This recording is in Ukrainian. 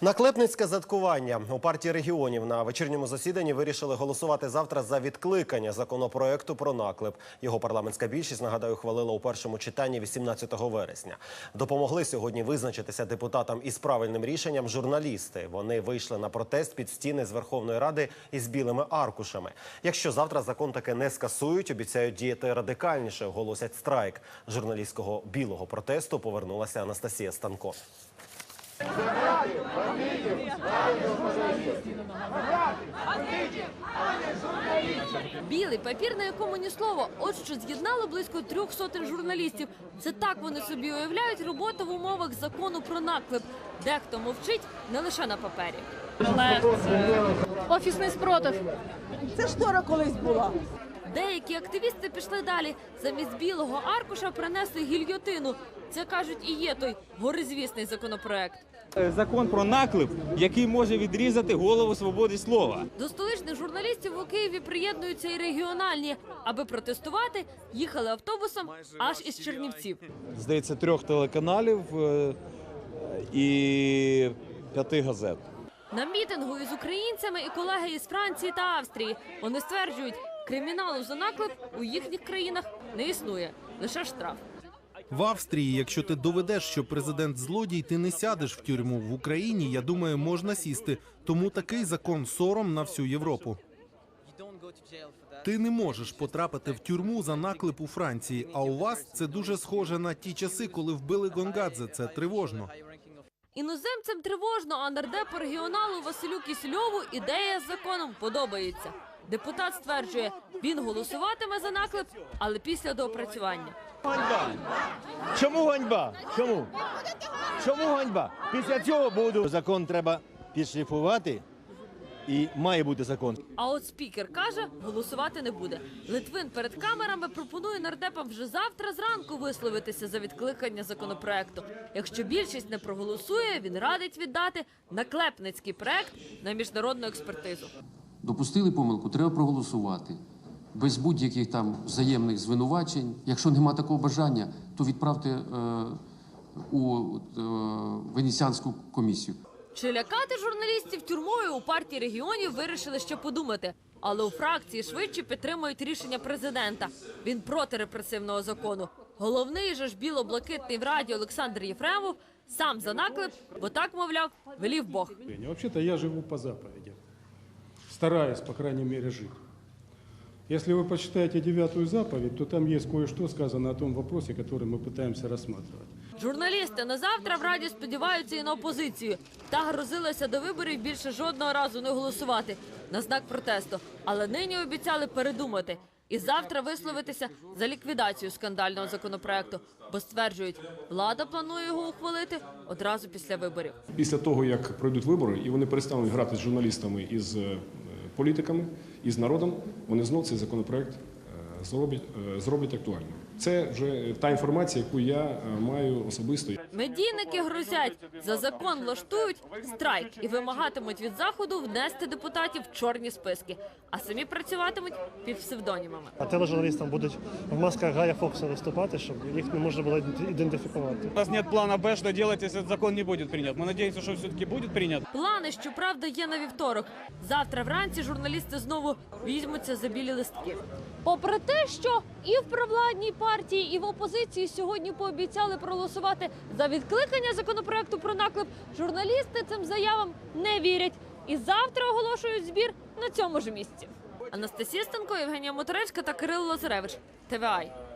Наклепницьке заткування у партії регіонів на вечірньому засіданні вирішили голосувати завтра за відкликання законопроекту про наклеп. Його парламентська більшість нагадаю ухвалила у першому читанні 18 вересня. Допомогли сьогодні визначитися депутатам із правильним рішенням журналісти. Вони вийшли на протест під стіни з Верховної Ради із білими аркушами. Якщо завтра закон таки не скасують, обіцяють діяти радикальніше. Оголосять страйк. Журналістського білого протесту повернулася Анастасія Станко. Білий папір, на якому ні слова, от що з'єднало близько трьох сотень журналістів. Це так вони собі уявляють роботу в умовах закону про наклеп. Дехто мовчить не лише на папері. Офісний спротив. Це штора колись була. Деякі активісти пішли далі. Замість білого аркуша принесли гільйотину. Це кажуть і є той горизвісний законопроект. Закон про наклеп, який може відрізати голову свободи слова. До столичних журналістів у Києві приєднуються і регіональні. Аби протестувати, їхали автобусом аж із Чернівців. здається, трьох телеканалів е, і п'яти газет. На мітингу із українцями і колеги із Франції та Австрії. Вони стверджують, криміналу за наклеп у їхніх країнах не існує, лише штраф. В Австрії, якщо ти доведеш, що президент злодій, ти не сядеш в тюрму. В Україні, я думаю, можна сісти. Тому такий закон сором на всю Європу. Ти не можеш потрапити в тюрму за наклеп у Франції. А у вас це дуже схоже на ті часи, коли вбили Гонгадзе. Це тривожно. Іноземцям тривожно, а нардепу регіоналу Василю Кісельову ідея з законом подобається. Депутат стверджує, він голосуватиме за наклеп, але після доопрацювання. Ганьба! Чому ганьба? Чому? Чому ганьба? Після цього буду. Закон треба підшліфувати і має бути закон. А от спікер каже, голосувати не буде. Литвин перед камерами пропонує нардепам вже завтра зранку висловитися за відкликання законопроекту. Якщо більшість не проголосує, він радить віддати наклепницький проект на міжнародну експертизу. Допустили помилку, треба проголосувати. Без будь-яких там взаємних звинувачень. Якщо нема такого бажання, то відправте е, у е, Венеціанську комісію. Чи лякати журналістів тюрмою у партії регіонів вирішили ще подумати. Але у фракції швидше підтримують рішення президента. Він проти репресивного закону. Головний же ж біло-блакитний в раді Олександр Єфремов сам за наклеп, бо так мовляв, велів Бог. Вообще-то я живу по заповедям Стараюсь, по крайней мере, жить. Если вы почитаете девятую заповедь, то там есть кое-что сказано о том вопросе, который мы пытаемся рассматривать. Журналісти на завтра в раді сподіваються і на опозицію. Та грозилася до виборів більше жодного разу не голосувати на знак протесту. Але нині обіцяли передумати і завтра висловитися за ліквідацію скандального законопроекту, бо стверджують, влада планує його ухвалити одразу після виборів. після того, як пройдуть вибори, і вони перестануть грати з журналістами і з е, політиками, і з народом, вони знов цей законопроект зроблять, е, актуальним. Це вже та інформація, яку я е, маю особисто. Медійники грозять за закон влаштують страйк і вимагатимуть від заходу внести депутатів в чорні списки, а самі працюватимуть під псевдонімами. А тележурналістам будуть в масках Гая Фокса виступати, щоб їх не можна було ідентифікувати. У нас нет плана Б, що робити, якщо закон не буде прийнят. Ми сподіваємося, що все-таки буде прийнят. Плани, щоправда, є на вівторок. Завтра вранці журналісти знову візьмуться за білі листки. Попри те, що і в провладній партії, і в опозиції сьогодні пообіцяли проголосувати за відкликання законопроекту про наклеп, журналісти цим заявам не вірять. І завтра оголошують збір на цьому ж місці. Анастасія Станко, Євгенія Моторецька та Кирило Лазаревич. ТВАЙ.